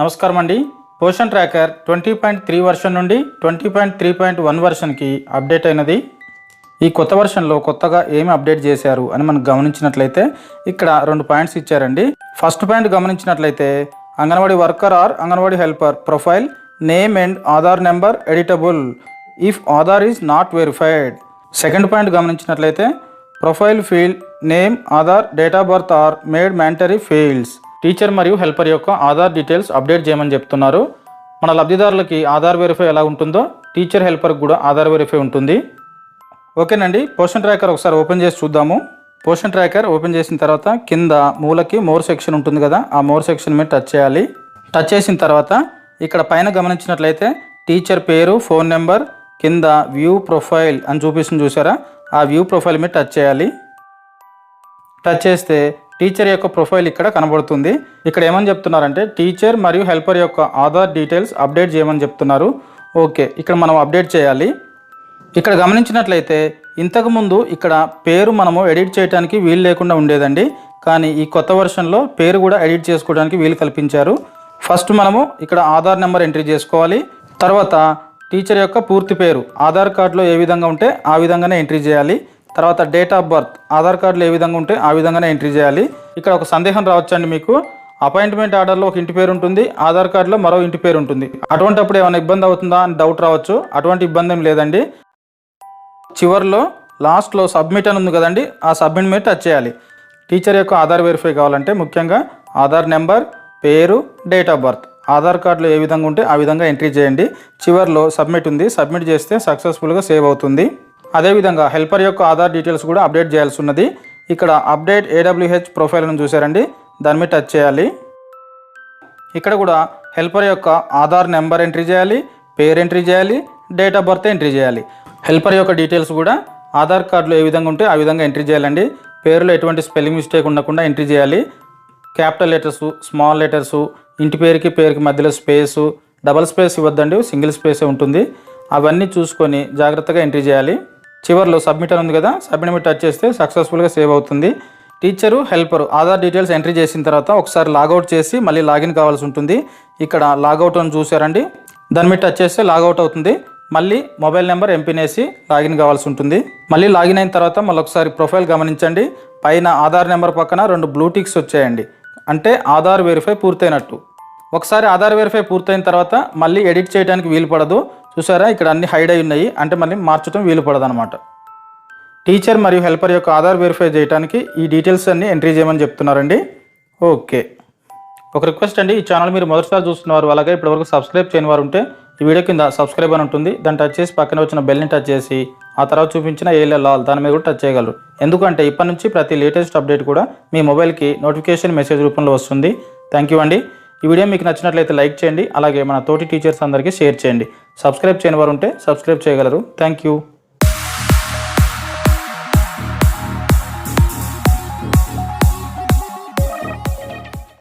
నమస్కారం అండి Poshan tracker twenty point three version నుండి twenty point three point one వర్షన్కి update అయినది. ఈ కొత్త వర్షన్లో కొత్తగా ఏమి అప్డేట్ చేశారు అని మనం గమనించినట్లయితే ఇక్కడ రెండు పాయింట్స్ ఇచ్చారండి. ఫస్ట్ పాయింట్ గమనించినట్లయితే anganwadi worker or anganwadi helper profile name and Aadhaar number editable. If Aadhaar is not verified. Second point గమనించినట్లయితే profile field name Aadhaar date of birth are mandatory fields. Teacher మరియు helper యొక్క Aadhaar details update చేయమని చెప్తున్నారు. మన లబ్ధిదారులకి Aadhaar verify ఎలా ఉంటుందో teacher హెల్పర్కి కూడా Aadhaar verify ఉంటుంది. ఓకేనండి పోషన్ ట్రాకర్ ఒకసారి ఓపెన్ చేసి చూద్దాము. పోషన్ ట్రాకర్ ఓపెన్ చేసిన తర్వాత కింద మూలకి మోర్ సెక్షన్ ఉంటుంది కదా ఆ మోర్ సెక్షన్ మీద టచ్ చేయాలి. టచ్ చేసిన తర్వాత ఇక్కడ పైన గమనించినట్లయితే టీచర్ పేరు ఫోన్ నెంబర్ కింద వ్యూ ప్రొఫైల్ అని చూపిస్తుంది చూసారా? ఆ వ్యూ ప్రొఫైల్ మీద టచ్ చేయాలి. టచ్ చేస్తే టీచర్ యొక్క ప్రొఫైల్ ఇక్కడ కనబడుతుంది. ఇక్కడ ఏమని చెప్తున్నారంటే టీచర్ మరియు హెల్పర్ యొక్క ఆధార్ డీటెయిల్స్ అప్డేట్ చేయమని చెప్తున్నారు. ఓకే ఇక్కడ మనం అప్డేట్ చేయాలి. ఇక్కడ గమనించినట్లయితే ఇంతకుముందు ఇక్కడ పేరు మనము ఎడిట్ చేయడానికి వీలు లేకుండా ఉండేదండి. కానీ ఈ కొత్త వర్షన్లో పేరు కూడా ఎడిట్ చేసుకోవడానికి వీలు కల్పించారు. ఫస్ట్ మనము ఇక్కడ ఆధార్ నెంబర్ ఎంట్రీ చేసుకోవాలి. తర్వాత టీచర్ యొక్క పూర్తి పేరు ఆధార్ కార్డులో ఏ విధంగా ఉంటే ఆ విధంగానే ఎంట్రీ చేయాలి. తర్వాత డేట్ ఆఫ్ బర్త్ ఆధార్ కార్డులో ఏ విధంగా ఉంటే ఆ విధంగానే ఎంట్రీ చేయాలి. ఇక్కడ ఒక సందేహం రావచ్చండి మీకు. అపాయింట్మెంట్ ఆర్డర్లో ఒక ఇంటి పేరు ఉంటుంది ఆధార్ కార్డులో మరో ఇంటి పేరు ఉంటుంది. అటువంటిప్పుడు ఏమైనా ఇబ్బంది అవుతుందా అని డౌట్ రావచ్చు. అటువంటి ఇబ్బంది ఏం లేదండి. చివర్లో లాస్ట్లో సబ్మిట్ అని ఉంది కదండి ఆ సబ్మిట్ మీద టచ్ చేయాలి. టీచర్ యొక్క ఆధార్ వెరిఫై కావాలంటే ముఖ్యంగా ఆధార్ నెంబర్ పేరు డేట్ ఆఫ్ బర్త్. ఆధార్ కార్డులో ఏ విధంగా ఉంటే ఆ విధంగా ఎంట్రీ చేయండి. చివర్లో సబ్మిట్ ఉంది సబ్మిట్ చేస్తే సక్సెస్ఫుల్గా సేవ్ అవుతుంది. అదేవిధంగా హెల్పర్ యొక్క ఆధార్ డీటెయిల్స్ కూడా అప్డేట్ చేయాల్సి ఉన్నది ఇక్కడ అప్డేట్ ఏడబ్ల్యూహెచ్ ప్రొఫైల్ను చూసారండి దాని మీద టచ్ చేయాలి. ఇక్కడ కూడా హెల్పర్ యొక్క ఆధార్ నెంబర్ ఎంట్రీ చేయాలి పేరు ఎంట్రీ చేయాలి డేట్ ఆఫ్ బర్త్ ఎంట్రీ చేయాలి. హెల్పర్ యొక్క డీటెయిల్స్ కూడా ఆధార్ కార్డులో ఏ విధంగా ఉంటే ఆ విధంగా ఎంట్రీ చేయాలండి. పేరులో ఎటువంటి స్పెల్లింగ్ మిస్టేక్ ఉండకుండా ఎంట్రీ చేయాలి. క్యాపిటల్ లెటర్స్ స్మాల్ లెటర్స్ ఇంటి పేరుకి పేరుకి మధ్యలో స్పేసు డబల్ స్పేస్ ఇవ్వద్దండి సింగిల్ స్పేసే ఉంటుంది. అవన్నీ చూసుకొని జాగ్రత్తగా ఎంట్రీ చేయాలి. చివర్లో సబ్మిట్ అని ఉంది కదా సబ్మిట్ మీద టచ్ చేస్తే సక్సెస్ఫుల్గా సేవ్ అవుతుంది. Teacher helper Aadhaar details entry చేసిన తర్వాత ఒకసారి లాగౌట్ చేసి మళ్ళీ లాగిన్ కావాల్సి ఉంటుంది. ఇక్కడ లాగౌట్ అని చూసారండి దాని మీద టచ్ చేస్తే లాగౌట్ అవుతుంది. మళ్ళీ మొబైల్ నెంబర్ ఎంపినేసి లాగిన్ కావాల్సి ఉంటుంది. మళ్ళీ లాగిన్ అయిన తర్వాత మళ్ళీ ఒకసారి ప్రొఫైల్ గమనించండి. పైన ఆధార్ నెంబర్ పక్కన రెండు బ్లూ టిక్స్ వచ్చాయండి. అంటే ఆధార్ వెరిఫై పూర్తయినట్టు. ఒకసారి ఆధార్ వెరిఫై పూర్తయిన తర్వాత మళ్ళీ ఎడిట్ చేయడానికి వీలు పడదు. చూసారా? ఇక్కడ అన్ని హైడ్ అయి ఉన్నాయి. అంటే మళ్ళీ మార్చడం వీలు పడదు అనమాట టీచర్ మరియు హెల్పర్ యొక్క ఆధార్ వెరిఫై చేయడానికి ఈ డీటెయిల్స్ అన్ని ఎంట్రీ చేయమని చెప్తున్నారండి. ఓకే ఒక రిక్వెస్ట్ అండి. ఈ ఛానల్ మీరు మొదటిసారి చూస్తున్నారు అలాగే ఇప్పటివరకు సబ్స్క్రైబ్ చేయని వారు ఉంటే ఈ వీడియో కింద సబ్స్క్రైబ్ అని ఉంటుంది. దాన్ని టచ్ చేసి పక్కన వచ్చిన బెల్ని టచ్ చేసి ఆ తర్వాత చూపించిన ఏఎల్ఎల్ లాల్ దాని మీద కూడా టచ్ చేయగలరు. ఎందుకంటే ఇప్పటి నుంచి ప్రతి లేటెస్ట్ అప్డేట్ కూడా మీ మొబైల్కి నోటిఫికేషన్ మెసేజ్ రూపంలో వస్తుంది. థ్యాంక్ యూ అండి. ఈ వీడియో మీకు నచ్చినట్లయితే లైక్ చేయండి అలాగే మన తోటి టీచర్స్ అందరికీ షేర్ చేయండి. సబ్స్క్రైబ్ చేయని వారు ఉంటే సబ్స్క్రైబ్ చేయగలరు. Thank you.